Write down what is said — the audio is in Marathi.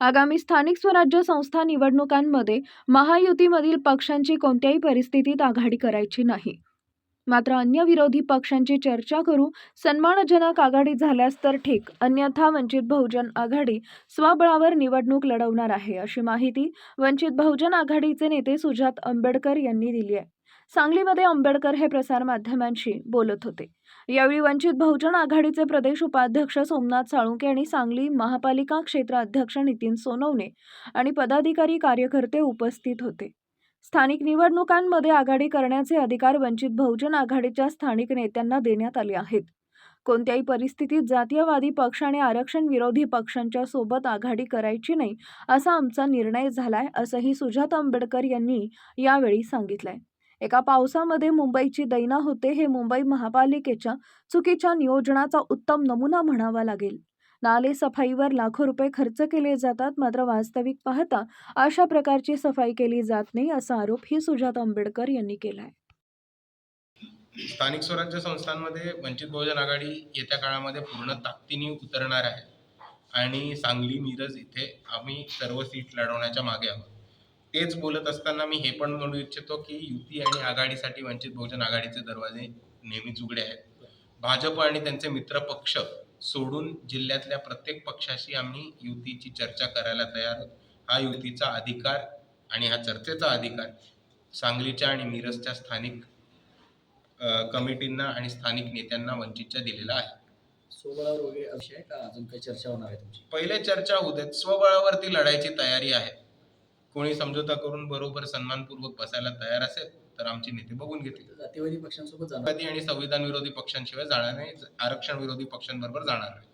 आगामी स्थानिक स्वराज्य संस्था निवडणुकांमध्ये महायुतीमधील पक्षांची कोणत्याही परिस्थितीत आघाडी करायची नाही. मात्र अन्य विरोधी पक्षांची चर्चा करू सन्मानजनक आघाडी झाल्यास तर ठीक अन्यथा वंचित बहुजन आघाडी स्वबळावर निवडणूक लढवणार आहे अशी माहिती वंचित बहुजन आघाडीचे नेते सुजात आंबेडकर यांनी दिली आहे. सांगलीमध्ये आंबेडकर हे प्रसारमाध्यमांशी बोलत होते. यावेळी वंचित बहुजन आघाडीचे प्रदेश उपाध्यक्ष सोमनाथ साळुंके आणि सांगली महापालिका क्षेत्र अध्यक्ष नितीन सोनवणे आणि पदाधिकारी कार्यकर्ते उपस्थित होते. स्थानिक निवडणुकांमध्ये आघाडी करण्याचे अधिकार वंचित बहुजन आघाडीच्या स्थानिक नेत्यांना देण्यात आले आहेत. कोणत्याही परिस्थितीत जातीयवादी पक्ष आणि आरक्षण विरोधी पक्षांच्या सोबत आघाडी करायची नाही असा आमचा निर्णय झालाय असंही सुजात आंबेडकर यांनी यावेळी सांगितलंय. एका पावसामध्ये मुंबईची दैना होते हे मुंबई महापालिकेच्या चुकीच्या नियोजनाचा उत्तम नमुना म्हणावा लागेल. नाले सफाईवर लाखो रुपये खर्च केले जातात मात्र वास्तविक पाहता अशा प्रकारची सफाई केली जात नाही असा आरोप ही सुजात आंबेडकर यांनी केला आहे स्थानिक स्वराज्य संस्थांमध्ये वंचित बहुजन आघाडी येत्या काळामध्ये पूर्ण ताकदीने उतरणार आहे. आणि सांगली मिरज इथे आम्ही सर्व सीट लढवण्याच्या मागे आहोत. तेच बोलत असताना मी हे पण म्हणू इच्छितो की युती आणि आघाडीसाठी वंचित बहुजन आघाडीचे दरवाजे नेहमीच उघडे आहेत. भाजप आणि त्यांचे मित्र पक्ष सोडून जिल्ह्यातल्या प्रत्येक पक्षाशी आम्ही युतीची चर्चा करायला तयार आहोत. हा युतीचा अधिकार आणि हा चर्चेचा अधिकार सांगलीच्या आणि मिरजच्या स्थानिक कमिटींना आणि स्थानिक नेत्यांना वंचितच्या दिलेला आहे. सोबळावर वगैरे अजून काही चर्चा होणार आहे तुमची? पहिले चर्चा होऊ देत स्वबळावरती लढायची तयारी आहे. कोणी समझोता करून बरोबर सन्मानपूर्वक बसायला तयार असेल तर आमचे नेते बघून घेतील जातीवादी पक्षांसोबत जाणार. आणि संविधान विरोधी पक्षांशिवाय जाणार नाही. आरक्षण विरोधी पक्षांबरोबर जाणार नाही.